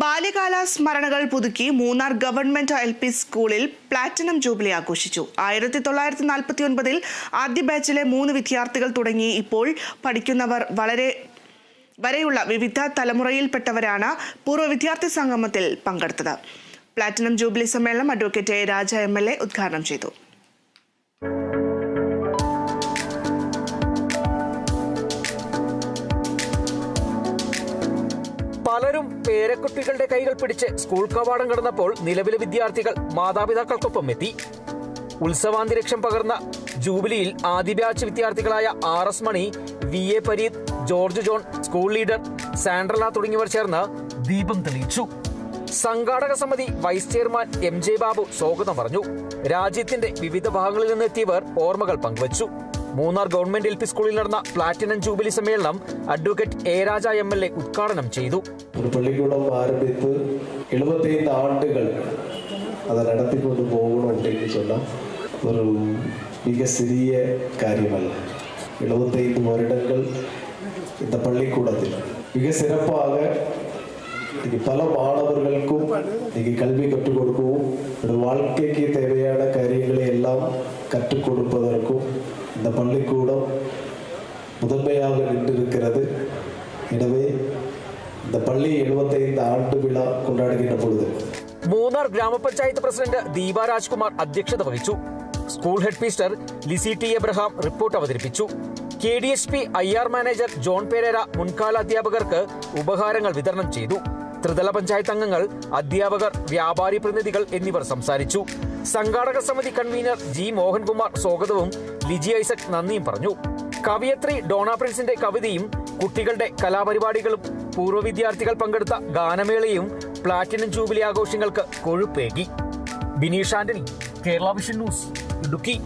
ബാല്യകാല സ്മരണകൾ പുതുക്കി മൂന്നാർ ഗവൺമെന്റ് എൽ പി സ്കൂളിൽ പ്ലാറ്റിനം ജൂബിലി ആഘോഷിച്ചു. ആയിരത്തി തൊള്ളായിരത്തി നാൽപ്പത്തി ഒൻപതിൽ ആദ്യ ബാച്ചിലെ മൂന്ന് വിദ്യാർത്ഥികൾ തുടങ്ങി. ഇപ്പോൾ പഠിക്കുന്നവർ വളരെ വരെയുള്ള വിവിധ തലമുറയിൽപ്പെട്ടവരാണ് പൂർവ വിദ്യാർത്ഥി സംഗമത്തിൽ പങ്കെടുത്തത്. പ്ലാറ്റിനം ജൂബിലി സമ്മേളനം advocate A Raja M L A ഉദ്ഘാടനം ചെയ്തു. പലരും പേരക്കുട്ടികളുടെ കൈകൾ പിടിച്ച് സ്കൂൾ കവാടം കടന്നപ്പോൾ നിലവിലെ വിദ്യാർത്ഥികൾ മാതാപിതാക്കൾക്കൊപ്പം എത്തി. ഉത്സവാന്തരീക്ഷം പകർന്ന ജൂബിലിയിൽ ആദ്യ batch വിദ്യാർത്ഥികളായ R S Mani V A Pareeth George John school leader Sandrala തുടങ്ങിയവർ ചേർന്ന് ദീപം തെളിയിച്ചു. സംഘാടക സമിതി vice chairman M J Babu സ്വാഗതം പറഞ്ഞു. രാജ്യത്തിന്റെ വിവിധ ഭാഗങ്ങളിൽ നിന്ന് എത്തിയവർ ഓർമ്മകൾ പങ്കുവച്ചു. മൂന്നാർ ഗവൺമെന്റ് എൽ പി സ്കൂളിൽ നടന്ന പ്ലാറ്റിനം ജൂബിലി സമ്മേളനം advocate A Raja M L A ഉദ്ഘാടനം ചെയ്തു ஒரு பள்ளிக்கூடம் ஆரம்பித்து எழுபத்தைந்து ஆண்டுகள் அதை நடத்தி கொண்டு போகணும் அப்படின்னு சொன்னால் ஒரு மிக சிறிய காரியமல்ல எழுபத்தைந்து வருடங்கள் இந்த பள்ளிக்கூடத்தில் மிக சிறப்பாக இன்னைக்கு பல மாணவர்களுக்கும் இன்னைக்கு கல்வி கற்றுக் கொடுக்கவும் ஒரு வாழ்க்கைக்கு தேவையான காரியங்களை எல்லாம் கற்றுக் கொடுப்பதற்கும் இந்த பள்ளிக்கூடம் முதன்மையாக நின்றிருக்கிறது எனவே இந்த பள்ளி 75 ஆண்டு விழா கொண்டாடுகின்ற பொழுது മൂന്നാർ ഗ്രാമപഞ്ചായത്ത് പ്രസിഡന്റ് ദീപ രാജ്കുമാർ അധ്യക്ഷത വഹിച്ചു school head mistress Lizy T Abraham report അവതരിപ്പിച്ചു K D H P I R manager John Pereira മുൻകാല അധ്യാപകർക്ക് ഉപഹാരങ്ങൾ വിതരണം ചെയ്തു ത്രിതല പഞ്ചായത്ത് അംഗങ്ങൾ അധ്യാപകർ വ്യാപാരി പ്രതിനിധികൾ എന്നിവർ സംസാരിച്ചു. സംഘാടക സമിതി കൺവീനർ ജി മോഹൻകുമാർ സ്വാഗതവും ലിജി ഐസക് നന്ദിയും പറഞ്ഞു. കവിയത്രി ഡോണ പ്രിൻസിന്റെ കവിതയും കുട്ടികളുടെ കലാപരിപാടികളും പൂർവ വിദ്യാർത്ഥികൾ പങ്കെടുത്ത ഗാനമേളയും പ്ലാറ്റിനം ജൂബിലി ആഘോഷങ്ങൾക്ക് കൊഴുപ്പേകി. Bineesh Antony Kerala Vision News Idukki.